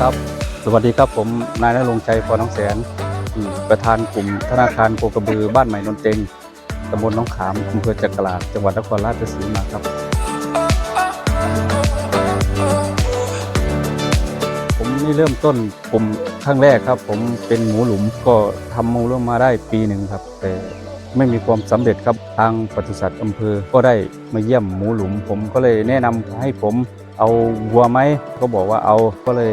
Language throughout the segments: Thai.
ครับ สวัสดีครับผมนายนรงชัยพรน้องแสน ประธานกลุ่มธนาคารโคกระบือบ้านใหม่นนเต็งตำบลน้องขามอำเภอจักราจังหวัดนครราชสีมาครับ ผมนี่เริ่มต้นผมครั้งแรกครับ ผมเป็นหมูหลุมก็ทำหมูหลุมมาได้ปีหนึ่งครับ แต่ไม่มีความสำเร็จครับทางปศุสัตว์อำเภอก็ได้มาเยี่ยมหมูหลุม ผมก็เลยแนะนำให้ผมเอาวัวไหมก็บอกว่าเอาก็เลย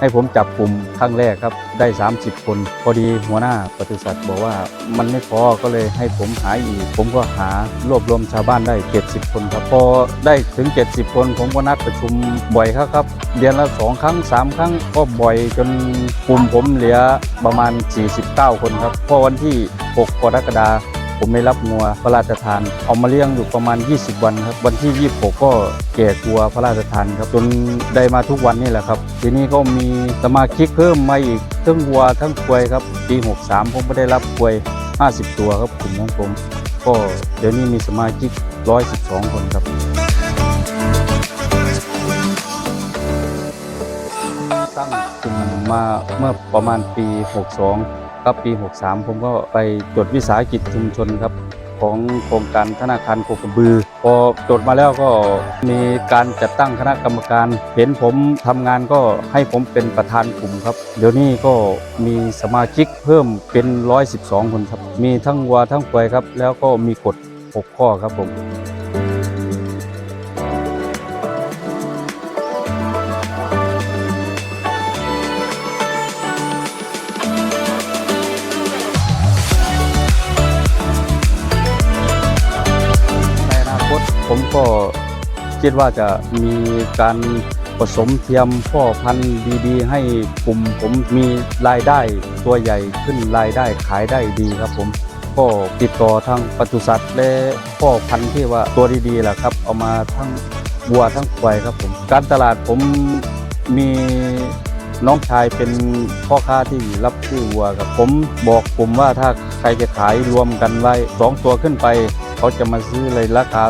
ให้ผมจับกลุ่มครั้งแรกครับได้ 30 คน พอดีหัวหน้าปศุสัตว์บอกว่ามันไม่พอก็เลยให้ผมหาอีก ผมก็หารวบรวมชาวบ้านได้ 70 คนครับพอได้ถึง 70 คน ผมก็นัดประชุมบ่อยครับครับเดือนละสองครั้งสามครั้งก็บ่อยจนกลุ่มผมเหลือประมาณ 49 คนครับพอวันที่ 6 กรกฎาคม ผมไม่รับงัวพระราชทาน เอามาเลี้ยงอยู่ประมาณ 20 วันครับ วันที่ 26 ก็แก่กัวพระราชทานครับ จนได้มาทุกวันนี่แหละครับ ทีนี้ก็มีสมาชิกเพิ่มมาอีกทั้งวัวทั้งควายครับ ปี 63 ผมก็ได้รับควาย 50 ตัวครับกลุ่มของผม ก็เดี๋ยวนี้มีสมาชิก 112 คนครับตั้งกลุ่มมาเมื่อประมาณปี 62 กับปี 63 ผมก็ไปจดวิสาหกิจชุมชนครับของโครงการธนาคารโคกระบือ พอจดมาแล้วก็มีการจัดตั้งคณะกรรมการ เห็นผมทำงานก็ให้ผมเป็นประธานกลุ่มครับ เดี๋ยวนี้ก็มีสมาชิกเพิ่มเป็น 112 คนครับ มีทั้งวัวทั้งควายครับ แล้วก็มีกฎ 6 ข้อครับผม ผมก็คิดว่าจะมีการผสมเทียมพ่อพันธุ์ดีๆ ให้กลุ่มผมมีรายได้ตัวใหญ่ขึ้นรายได้ขายได้ดีครับผมก็ติดต่อทางปศุสัตว์และพ่อพันธุ์ที่ว่าตัวดีๆแหละครับ เอามาทั้งวัวทั้งควายครับผม การตลาดผมมีน้องชายเป็นพ่อค้าที่รับซื้อวัวครับผมบอกกลุ่มว่าถ้าใครจะขายรวมกันไว้สองตัวขึ้นไป เขาจะมาซื้อเลยราคา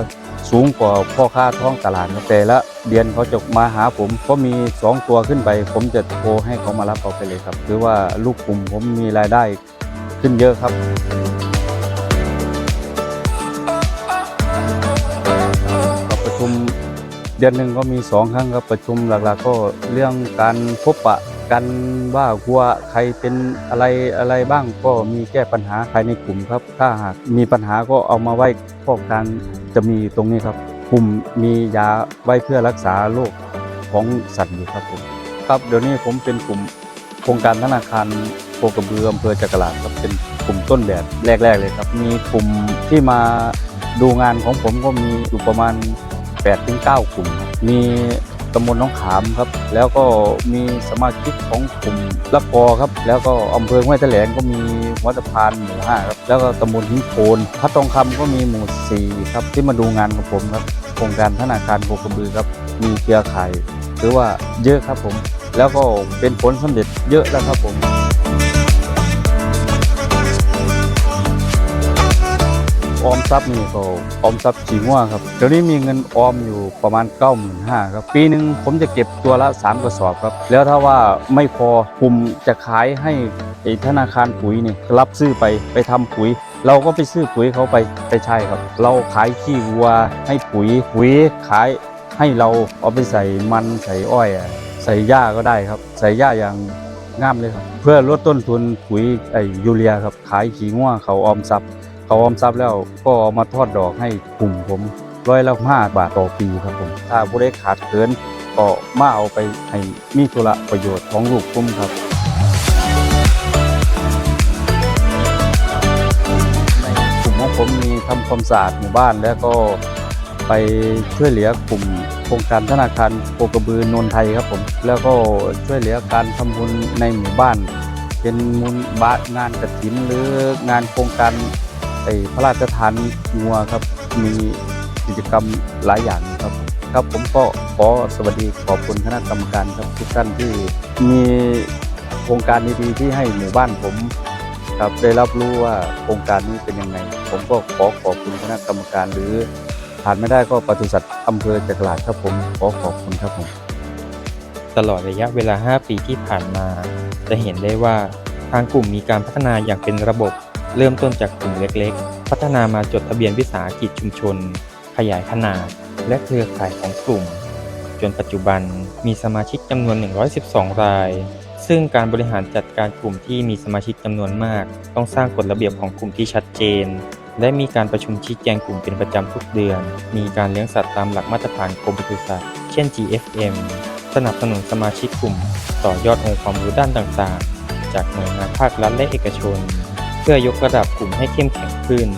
สูงกว่าพ่อค้าท้องตลาดครับแต่ละเดือนเขาจะมาหาผมก็มี 2 ตัวขึ้นไป ผมจะโทรให้เขามารับเอาไปเลยครับคือว่าลูกกลุ่มผมมีรายได้ขึ้นเยอะครับประชุมเดือนหนึ่งก็มีสองครั้งครับประชุมหลักๆ ก็เรื่องการพบปะกันว่าวัวใครเป็นอะไรอะไรบ้างก็มีแก้ปัญหาภายในกลุ่มครับ ถ้าหากมีปัญหาก็เอามาไว้ข้อการ จะมีตรงนี้ครับกลุ่มมียาไว้เพื่อรักษาโรคของสัตว์อยู่ครับผมครับเดี๋ยวนี้ผมเป็นกลุ่มโครงการธนาคารโคกระบืออำเภอจักราดครับเป็นกลุ่มต้นแบบแรก ๆ เลยครับ มีกลุ่มที่มาดูงานของผมก็มีอยู่ประมาณ8ถึง9กลุ่ม มี ตำบลน้องขามครับ แล้วก็มีสมาชิกของกลุ่มละกอครับ แล้วก็อำเภอห้วยแถลงก็มีวัดพานหมู่ห้าครับ แล้วก็ตำบลหินโคนพัดทองคำก็มีหมู่สี่ครับที่มาดูงานของผมครับโครงการธนาคารโคกระบือครับ มีเครือข่ายหรือว่าเยอะครับผม แล้วก็เป็นผลสำเร็จเยอะแล้วครับผม ออมทรัพย์นี่ก็ออมทรัพย์จีงัวครับเดี๋ยวนี้มีเงินออมอยู่ประมาณ9 5 0 0 0ครับปีหนึ่งผมจะเก็บตัวละ 3 กระสอบครับ แล้วถ้าว่าไม่พอกลุ่มจะขายให้ธนาคารปุ๋ยนี่รับซื้อไปไปทำปุ๋ย เราก็ไปซื้อปุ๋ยเขาไปไปใช่ครับ เราขายขี้วัวให้ปุ๋ยปุ๋ยขายให้เราเอาไปใส่มันใส่อ้อย ใส่หญ้าก็ได้ครับ ใส่หญ้าอย่างงามเลยครับ เพื่อลดต้นทุนปุ๋ยไอ้ยูเรียครับ ขายขี้งัวเขาออมทรัพย์ เขาออมทรัพย์แล้วก็เอามาทอดดอกให้กลุ่มผมร้อยละห้าบาทต่อปีครับผม ถ้าผู้ใดขาดเกินก็มาเอาไปให้มีธุระประโยชน์ของลูกกลุ่มครับกลุ่มของผมมีทำความสะอาดหมู่บ้านแล้วก็ไปช่วยเหลือกลุ่มโครงการธนาคารโคกระบือนนไทยครับผม แล้วก็ช่วยเหลือการทำบุญในหมู่บ้าน เป็นมูลบาทงานกฐินหรืองานโครงการ พระราชทานงัวครับ มีกิจกรรมหลายอย่างครับ ครับผมก็ขอสวัสดีขอบคุณคณะกรรมการครับทุกท่านที่มีโครงการดีๆที่ให้หมู่บ้านผมครับได้รับรู้ว่าโครงการนี้เป็นยังไง ผมก็ขอขอบคุณคณะกรรมการหรือผ่านไม่ได้ก็ปศุสัตว์อำเภอจักราชครับผมขอขอบคุณครับผมตลอดระยะเวลา 5 ปีที่ผ่านมา จะเห็นได้ว่าทางกลุ่มมีการพัฒนาอย่างเป็นระบบ เริ่มต้นจากกลุ่มเล็กๆ พัฒนามาจดทะเบียนวิสาหกิจชุมชน ขยายขนาด และเครือข่ายของกลุ่ม จนปัจจุบันมีสมาชิกจำนวน 112 ราย ซึ่งการบริหารจัดการกลุ่มที่มีสมาชิกจำนวนมาก ต้องสร้างกฎระเบียบของกลุ่มที่ชัดเจน และมีการประชุมชี้แจงกลุ่มเป็นประจำทุกเดือน มีการเลี้ยงสัตว์ตามหลักมาตรฐานกรมปศุสัตว์ เช่น GFM สนับสนุนสมาชิกกลุ่ม ต่อยอดองค์ความรู้ด้านต่างๆ จากหน่วยงานภาครัฐและเอกชน เพื่อยกระดับกลุ่มให้เข้มแข็งขึ้น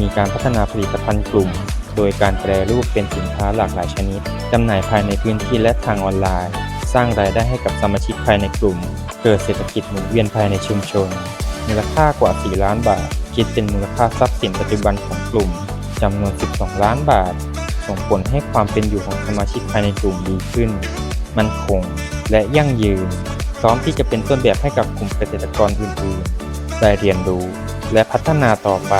มีการพัฒนาผลิตภัณฑ์กลุ่ม โดยการแปรรูปเป็นสินค้าหลากหลายชนิดจำหน่ายภายในพื้นที่และทางออนไลน์ สร้างรายได้ให้กับสมาชิกภายในกลุ่ม เกิดเศรษฐกิจหมุนเวียนภายในชุมชน มูลค่ากว่า 4 ล้านบาท คิดเป็นมูลค่าทรัพย์สินปัจจุบันของกลุ่มจำนวน 12 ล้านบาท ส่งผลให้ความเป็นอยู่ของสมาชิกภายในกลุ่มดีขึ้น มั่นคง และยั่งยืนพร้อมที่จะเป็นต้นแบบให้กับกลุ่มเกษตรกรอื่นๆ ได้เรียนรู้และพัฒนาต่อไป